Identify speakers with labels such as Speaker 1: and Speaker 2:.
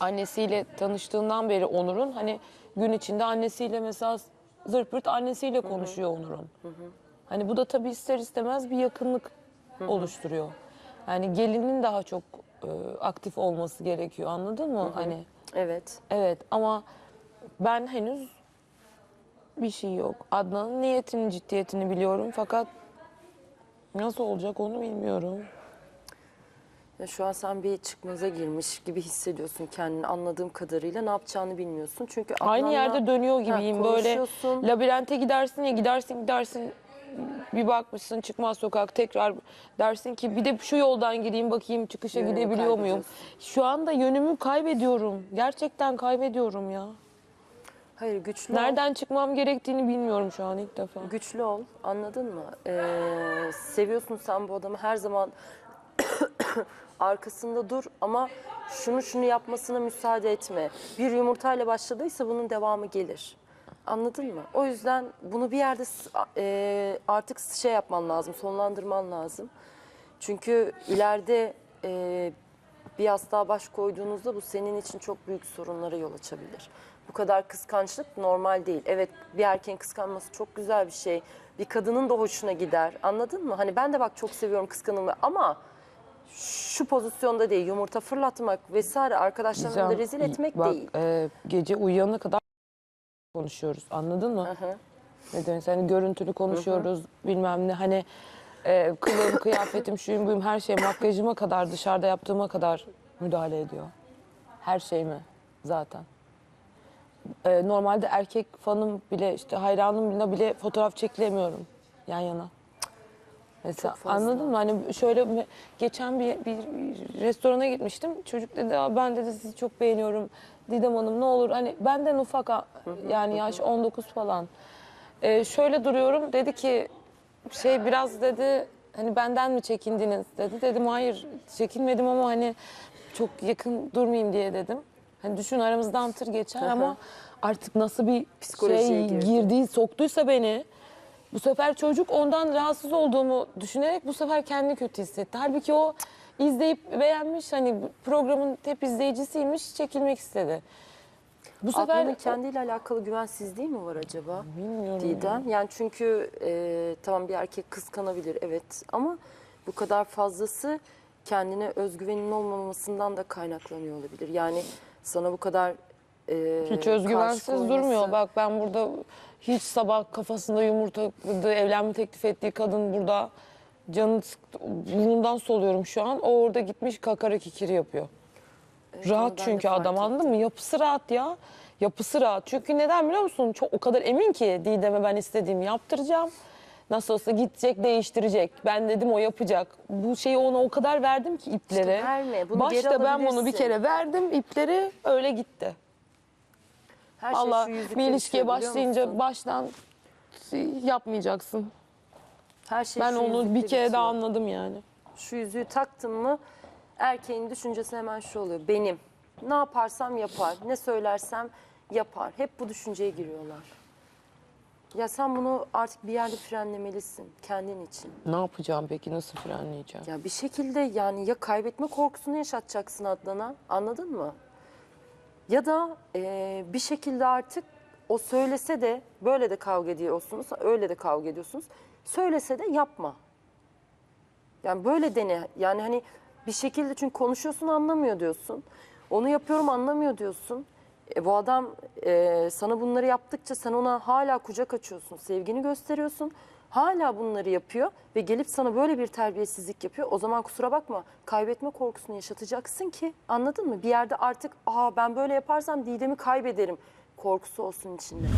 Speaker 1: annesiyle tanıştığından beri Onur'un hani gün içinde annesiyle mesela zırt pırt annesiyle konuşuyor Onur'un. Hani bu da tabii ister istemez bir yakınlık oluşturuyor. Yani gelinin daha çok e, aktif olması gerekiyor anladın mı? Hani
Speaker 2: Evet.
Speaker 1: evet ama ben henüz bir şey yok. Adnan'ın niyetini, ciddiyetini biliyorum fakat nasıl olacak onu bilmiyorum.
Speaker 2: Ya şu an sen bir çıkmaza girmiş gibi hissediyorsun kendini anladığım kadarıyla. Ne yapacağını bilmiyorsun. Çünkü
Speaker 1: Aynı
Speaker 2: Adnan'la-
Speaker 1: yerde dönüyor gibiyim böyle
Speaker 2: konuşuyorsun.
Speaker 1: labirente gidersin ya gidersin gidersin bir bakmışsın çıkmaz sokak tekrar dersin ki bir de şu yoldan gireyim bakayım çıkışa
Speaker 2: Yönünü
Speaker 1: gidebiliyor muyum? Şu anda yönümü kaybediyorum. Gerçekten kaybediyorum ya.
Speaker 2: Hayır güçlü ol.
Speaker 1: Nereden çıkmam gerektiğini bilmiyorum şu an ilk defa.
Speaker 2: Güçlü ol. Anladın mı? Ee, seviyorsun sen bu adamı. Her zaman arkasında dur ama şunu şunu yapmasına müsaade etme. Bir yumurtayla başladıysa bunun devamı gelir. Anladın mı? O yüzden bunu bir yerde e, artık şey yapman lazım, sonlandırman lazım. Çünkü ileride e, bir yastığa baş koyduğunuzda bu senin için çok büyük sorunlara yol açabilir. Bu kadar kıskançlık normal değil. Evet bir erkeğin kıskanması çok güzel bir şey. Bir kadının da hoşuna gider. Anladın mı? Hani ben de bak çok seviyorum kıskanılmayı ama şu pozisyonda değil. Yumurta fırlatmak vesaire arkadaşlarını da
Speaker 1: Gizem,
Speaker 2: rezil etmek
Speaker 1: bak,
Speaker 2: değil.
Speaker 1: e, gece uyuyana kadar konuşuyoruz anladın mı?
Speaker 2: Hı.
Speaker 1: Ne demek? Hani görüntülü konuşuyoruz bilmem ne hani e, kılığım, kıyafetim, şuyum buyum her şey makyajıma kadar dışarıda yaptığıma kadar müdahale ediyor. Her şeyime zaten. E, normalde erkek fanım bile işte hayranımla bile fotoğraf çekilemiyorum yan yana. Mesela
Speaker 2: Çok fazla.
Speaker 1: anladın mı? Hani şöyle geçen bir, bir restorana gitmiştim. Çocuk dedi "Aa, ben dedi sizi çok beğeniyorum. Didem Hanım ne olur hani benden ufak yani yaş 19 falan. Ee, şöyle duruyorum dedi ki şey biraz dedi hani benden mi çekindiniz dedi. Dedim hayır çekinmedim ama hani çok yakın durmayayım diye dedim. Hani düşün aramızdan tır geçer ama artık nasıl bir
Speaker 2: Psikolojiye
Speaker 1: şey
Speaker 2: girdi.
Speaker 1: girdi soktuysa beni bu sefer çocuk ondan rahatsız olduğumu düşünerek bu sefer kendini kötü hissetti. Halbuki o izleyip beğenmiş hani programın hep izleyicisiymiş çekilmek istedi. Bu sefer
Speaker 2: Adnan'ın kendiyle alakalı güvensizliği mi var acaba?
Speaker 1: bilmiyorum.
Speaker 2: Didem. Yani çünkü e, tamam bir erkek kıskanabilir evet ama bu kadar fazlası kendine özgüvenin olmamasından da kaynaklanıyor olabilir. Yani sana bu kadar e,
Speaker 1: Hiç özgüvensiz durmuyor. Bak ben burada hiç sabah kafasında yumurta kırdı, evlenme teklif ettiği kadın burada canını sıktı. Burnundan soluyorum şu an. O orada gitmiş kakara kikiri yapıyor.
Speaker 2: Evet,
Speaker 1: rahat çünkü adam anladın mı? Yapısı rahat ya. Yapısı rahat. Çünkü neden biliyor musun? Çok o kadar emin ki Didem'e ben istediğimi yaptıracağım. Nasıl olsa gidecek değiştirecek. Ben dedim o yapacak. Bu şeyi ona o kadar verdim ki ipleri.
Speaker 2: İşte verme, bunu
Speaker 1: Başta ben bunu bir kere verdim ipleri öyle gitti.
Speaker 2: Her şey
Speaker 1: Allah
Speaker 2: şu yüzükle
Speaker 1: bir ilişkiye
Speaker 2: bitiyor, biliyor
Speaker 1: başlayınca
Speaker 2: musun?
Speaker 1: baştan yapmayacaksın.
Speaker 2: Her şey
Speaker 1: Ben
Speaker 2: şu
Speaker 1: onu
Speaker 2: yüzükle
Speaker 1: bir kere
Speaker 2: bitiyor.
Speaker 1: daha anladım yani.
Speaker 2: Şu yüzüğü taktın mı erkeğin düşüncesi hemen şu oluyor. Benim. Ne yaparsam yapar. Ne söylersem yapar. Hep bu düşünceye giriyorlar. Ya sen bunu artık bir yerde frenlemelisin kendin için.
Speaker 1: Ne yapacağım peki? Nasıl frenleyeceğim?
Speaker 2: Ya bir şekilde yani ya kaybetme korkusunu yaşatacaksın Adnan'a anladın mı? Ya da e, bir şekilde artık o söylese de böyle de kavga ediyorsunuz, öyle de kavga ediyorsunuz. Söylese de yapma. Yani böyle dene. Yani hani bir şekilde çünkü konuşuyorsun anlamıyor diyorsun. Onu yapıyorum anlamıyor diyorsun. E, bu adam e, sana bunları yaptıkça sen ona hala kucak açıyorsun. Sevgini gösteriyorsun. Hala bunları yapıyor ve gelip sana böyle bir terbiyesizlik yapıyor. O zaman kusura bakma kaybetme korkusunu yaşatacaksın ki anladın mı? Bir yerde artık Aa, ben böyle yaparsam Didem'i kaybederim korkusu olsun içinde.